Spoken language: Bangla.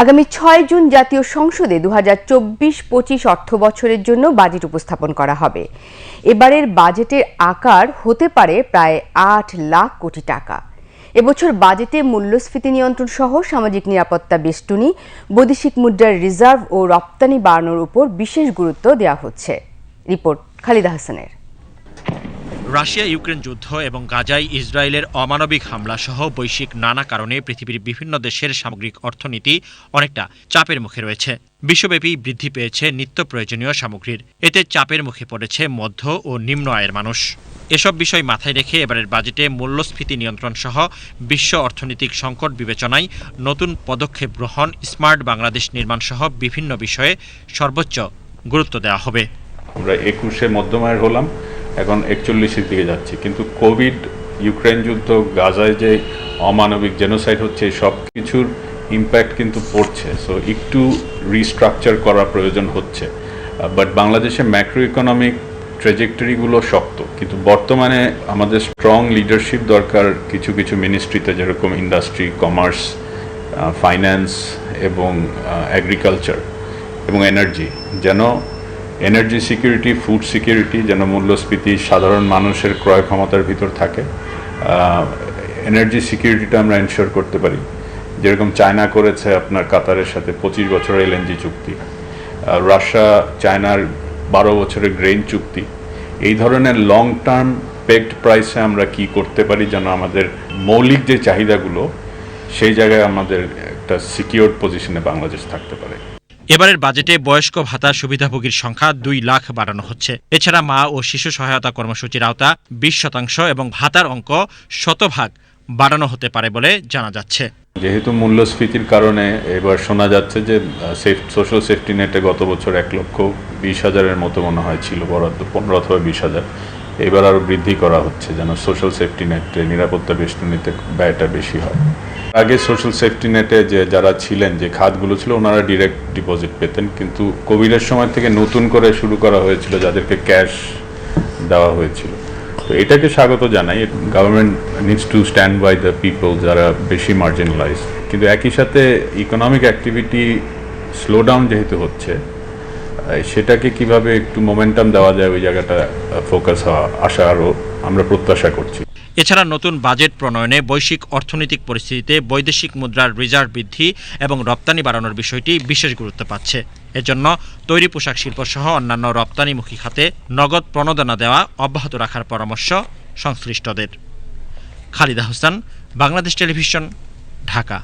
আগামী ছয় জুন জাতীয় সংসদে দু হাজার চব্বিশ পঁচিশ অর্থ বছরের জন্য বাজেট উপস্থাপন করা হবে। এবারের বাজেটের আকার হতে পারে প্রায় আট লাখ কোটি টাকা। এবছর বাজেটে মূল্যস্ফীতি নিয়ন্ত্রণ সহ সামাজিক নিরাপত্তা বেষ্টনী, বৈদেশিক মুদ্রার রিজার্ভ ও রপ্তানি বাড়ানোর উপর বিশেষ গুরুত্ব দেওয়া হচ্ছে। রিপোর্ট খালিদা হাসানের। রাশিয়া, ইউক্রেন যুদ্ধ এবং গাজায় ইসরায়েলের অমানবিক হামলা সহ বৈশ্বিক নানা কারণে পৃথিবীর বিভিন্ন দেশের সামগ্রিক অর্থনীতি অনেকটা চাপের মুখে রয়েছে। বিশ্বব্যাপী বৃদ্ধি পেয়েছে নিত্য প্রয়োজনীয় সামগ্রীর। এতে চাপের মুখে পড়েছে মধ্য ও নিম্ন আয়ের মানুষ। এসব বিষয় মাথায় রেখে এবারের বাজেটে মূল্যস্ফীতি নিয়ন্ত্রণ সহ বিশ্ব অর্থনৈতিক সংকট বিবেচনায় নতুন পদক্ষেপ গ্রহণ, স্মার্ট বাংলাদেশ নির্মাণ সহ বিভিন্ন বিষয়ে সর্বোচ্চ গুরুত্ব দেওয়া হবে। আমরা একুশে মধ্যমায়ের হলাম। এখন একচল্লিশের দিকে যাচ্ছে। কিন্তু কোভিড, ইউক্রেন যুদ্ধ, গাজায় যে অমানবিক জেনোসাইড হচ্ছে, সব কিছুর ইম্প্যাক্ট কিন্তু পড়ছে। সো একটু রিস্ট্রাকচার করা প্রয়োজন হচ্ছে। বাট বাংলাদেশে ম্যাক্রো ইকোনমিক ট্রেজেক্টরিগুলো শক্ত। কিন্তু বর্তমানে আমাদের স্ট্রং লিডারশিপ দরকার কিছু কিছু মিনিস্ট্রিতে যেরকম ইন্ডাস্ট্রি কমার্স ফাইন্যান্স এবং এগ্রিকালচার এবং এনার্জি যেন এনার্জি সিকিউরিটি ফুড সিকিউরিটি যেন মূল্যস্ফীতি সাধারণ মানুষের ক্রয় ক্ষমতার ভিতর থাকে। এনার্জি সিকিউরিটিটা আমরা এনশিওর করতে পারি। যেরকম চায়না করেছে আপনার কাতারের সাথে পঁচিশ বছরের এলএনজি চুক্তি। রাশিয়া চায়নার বারো বছরের গ্রেন চুক্তি। এই ধরনের লং টার্ম পেকড প্রাইসে আমরা কি করতে পারি যেন আমাদের মৌলিক যে চাহিদাগুলো, সেই জায়গায় আমাদের একটা সিকিউর পজিশনে বাংলাদেশ থাকতে পারে। এবারের বাজেটে বয়স্ক ভাতা সুবিধাভোগীর সংখ্যা দুই লাখ বাড়ানো হচ্ছে। এছাড়া মা ও শিশু সহায়তা কর্মসূচির আওতা বিশ শতাংশ এবং ভাতার অঙ্ক শতভাগ বাড়ানো হতে পারে বলে জানা যাচ্ছে। যেহেতু মূল্যস্ফীতির কারণে এবার শোনা যাচ্ছে যে সোশ্যাল সেফটি নেটে গত বছর এক লক্ষ বিশ হাজারের মতো মনে হয় ছিল বরাদ্দ, পনেরো অথবা বিশ হাজার। এবার আরও বৃদ্ধি করা হচ্ছে যেন সোশ্যাল সেফটি নেটে নিরাপত্তা বেষ্টনীতে ব্যয়টা বেশি হয়। আগে সোশ্যাল সেফটি নেটে যে যারা ছিলেন, যে খাতগুলো ছিল, ওনারা ডিরেক্ট ডিপোজিট পেতেন। কিন্তু কোভিডের সময় থেকে নতুন করে শুরু করা হয়েছিল, যাদেরকে ক্যাশ দেওয়া হয়েছিল। তো এটাকে স্বাগত জানাই। Government needs to stand by the people যারা বেশি মার্জিনালাইজ কিন্তু একই সাথে ইকোনমিক অ্যাক্টিভিটি স্লো ডাউন যেহেতু হচ্ছে সেটাকে কীভাবে একটু মোমেন্টাম দেওয়া যায় ওই জায়গাটা ফোকাস হওয়া আসা আরও আমরা প্রত্যাশা করছি। এছাড়া নতুন বাজেট প্রণয়নে বৈশ্বিক অর্থনৈতিক পরিস্থিতিতে বৈদেশিক মুদ্রার রিজার্ভ বৃদ্ধি এবং রপ্তানি বাড়ানোর বিষয়টি বিশেষ গুরুত্ব পাচ্ছে। এজন্য তৈরি পোশাক শিল্প সহ অন্যান্য রপ্তানিমুখী খাতে নগদ প্রণোদনা দেওয়া অব্যাহত রাখার পরামর্শ সংশ্লিষ্টদের। খালিদা হোসেন, বাংলাদেশ টেলিভিশন, ঢাকা।